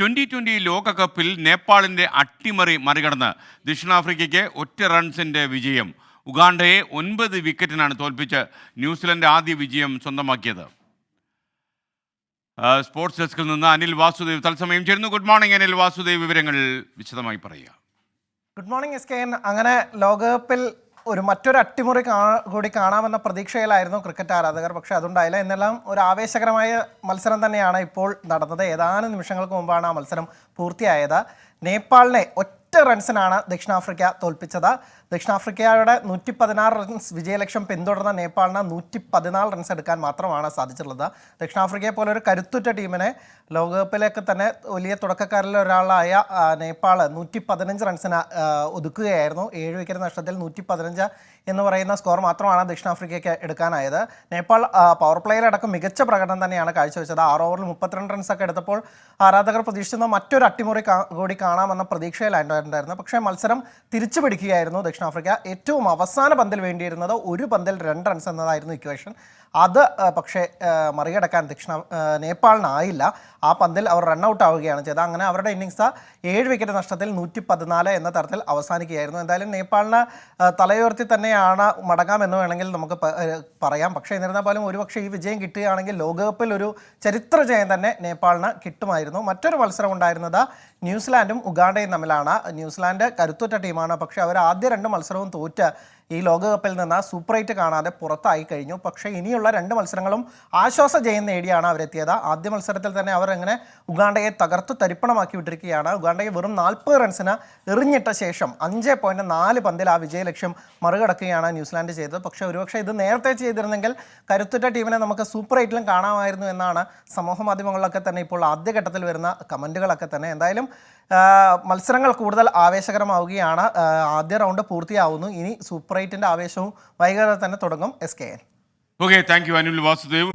Twenty twenty ലോകകപ്പിൽ നേപ്പാളിന്റെ അട്ടിമറി മറികടന്ന് ദക്ഷിണാഫ്രിക്കയ്ക്ക് ഒറ്റ റൺസിന്റെ വിജയം. ഉഗാണ്ടയെ ഒൻപത് വിക്കറ്റിനാണ് തോൽപ്പിച്ച് ന്യൂസിലൻഡ് ആദ്യ വിജയം സ്വന്തമാക്കിയത്. സ്പോർട്സ് ഡെസ്കിൽ നിന്ന് അനിൽ വാസുദേവ് തത്സമയം ചേരുന്നു. Good morning Anil Vasudev. വിവരങ്ങൾ വിശദമായി പറയുക. ഗുഡ് മോർണിംഗ് എസ് കെ അങ്ങനെ ലോകകപ്പിൽ ഒരു മറ്റൊരു അട്ടിമുറി കൂടി കാണാമെന്ന പ്രതീക്ഷയിലായിരുന്നു ക്രിക്കറ്റ് ആരാധകർ. പക്ഷേ അതുണ്ടായില്ല. എന്നെല്ലാം ഒരു ആവേശകരമായ മത്സരം തന്നെയാണ് ഇപ്പോൾ നടന്നത്. ഏതാനും നിമിഷങ്ങൾക്ക് മുമ്പാണ് ആ മത്സരം പൂർത്തിയായത്. നേപ്പാളിനെ ഒറ്റ റൺസിനാണ് ദക്ഷിണാഫ്രിക്ക തോൽപ്പിച്ചത്. ദക്ഷിണാഫ്രിക്കയുടെ നൂറ്റി പതിനാറ് റൺസ് വിജയലക്ഷ്യം പിന്തുടർന്ന നേപ്പാളിന് നൂറ്റി പതിനാല് റൺസ് എടുക്കാൻ മാത്രമാണ് സാധിച്ചിട്ടുള്ളത്. ദക്ഷിണാഫ്രിക്കയെ പോലെ ഒരു കരുത്തുറ്റ ടീമിനെ ലോകകപ്പിലേക്ക് തന്നെ വലിയ തുടക്കക്കാരിൽ ഒരാളായ നേപ്പാൾ നൂറ്റി പതിനഞ്ച് റൺസിന് ഒതുക്കുകയായിരുന്നു. ഏഴ് വിക്കറ്റ് നഷ്ടത്തിൽ നൂറ്റി പതിനഞ്ച് എന്ന് പറയുന്ന സ്കോർ മാത്രമാണ് ദക്ഷിണാഫ്രിക്കയ്ക്ക് എടുക്കാനായത്. നേപ്പാൾ പവർ പ്ലേയിലടക്കം മികച്ച പ്രകടനം തന്നെയാണ് കാഴ്ചവെച്ചത്. ആറ് ഓവറിൽ മുപ്പത്തിരണ്ട് റൺസൊക്കെ എടുത്തപ്പോൾ ആരാധകർ പ്രതീക്ഷിക്കുന്ന മറ്റൊരു അട്ടിമുറി കൂടി കാണാമെന്ന പ്രതീക്ഷയിലായിട്ടുണ്ടായിരുന്നു പക്ഷേ മത്സരം തിരിച്ചു പിടിക്കുകയായിരുന്നു ദക്ഷിണാഫ്രിക്ക. ഏറ്റവും അവസാന പന്തിൽ വേണ്ടിയിരുന്നത് ഒരു പന്തിൽ രണ്ട് റൺസ് എന്നതായിരുന്നു ഇക്വേഷൻ അത് പക്ഷേ മറികടക്കാൻ ദക്ഷിണ നേപ്പാളിനായില്ല. ആ പന്തിൽ അവർ റൺ ഔട്ട് ആവുകയാണ് ചെയ്തത്. അങ്ങനെ അവരുടെ ഇന്നിങ്സ് ഏഴ് വിക്കറ്റ് നഷ്ടത്തിൽ നൂറ്റി പതിനാല് എന്ന തരത്തിൽ അവസാനിക്കുകയായിരുന്നു. എന്തായാലും നേപ്പാളിന് തലയുയർത്തി തന്നെയാണ് മടങ്ങാമെന്ന് വേണമെങ്കിൽ നമുക്ക് പറയാം. പക്ഷേ എന്നിരുന്നാൽ പോലും ഒരുപക്ഷെ ഈ വിജയം കിട്ടുകയാണെങ്കിൽ ലോകകപ്പിൽ ഒരു ചരിത്ര ജയം തന്നെ നേപ്പാളിന് കിട്ടുമായിരുന്നു. മറ്റൊരു മത്സരം ഉണ്ടായിരുന്നത് ന്യൂസിലാൻഡും ഉഗാണ്ടയും തമ്മിലാണ്. ന്യൂസിലാൻഡ് കരുത്തുറ്റ ടീമാണ്. പക്ഷേ അവർ ആദ്യ രണ്ട് മത്സരവും തോറ്റ് ഈ ലോകകപ്പിൽ നിന്ന് സൂപ്പർ എയ്റ്റ് കാണാതെ പുറത്തായി കഴിഞ്ഞു. പക്ഷേ ഇനിയുള്ള രണ്ട് മത്സരങ്ങളും ആശ്വാസ ജയം നേടിയാണ് അവരെത്തിയത്. ആദ്യ മത്സരത്തിൽ തന്നെ അവർ എങ്ങനെ ഉഗാണ്ടയെ തകർത്ത് തരിപ്പണമാക്കി വിട്ടിരിക്കുകയാണ്. ഉഗാണ്ടയെ വെറും നാൽപ്പത് റൺസിന് എറിഞ്ഞിട്ട ശേഷം അഞ്ച് പോയിന്റ് നാല് പന്തിൽ ആ വിജയലക്ഷ്യം മറികടക്കുകയാണ് ന്യൂസിലാൻഡ് ചെയ്തത്. പക്ഷേ ഒരുപക്ഷെ ഇത് നേരത്തെ ചെയ്തിരുന്നെങ്കിൽ കരുത്തുറ്റ ടീമിനെ നമുക്ക് സൂപ്പർ കാണാമായിരുന്നു എന്നാണ് സമൂഹ മാധ്യമങ്ങളിലൊക്കെ തന്നെ ഇപ്പോൾ ആദ്യഘട്ടത്തിൽ വരുന്ന കമന്റുകളൊക്കെ തന്നെ. എന്തായാലും മത്സരങ്ങൾ കൂടുതൽ ആവേശകരമാവുകയാണ്. ആദ്യ റൗണ്ട് പൂർത്തിയാവുന്നു. ഇനി സൂപ്പർ എയ്റ്റിന്റെ ആവേശവും വൈകാതെ തന്നെ തുടങ്ങും. S K N okay thank you Anil Vasudev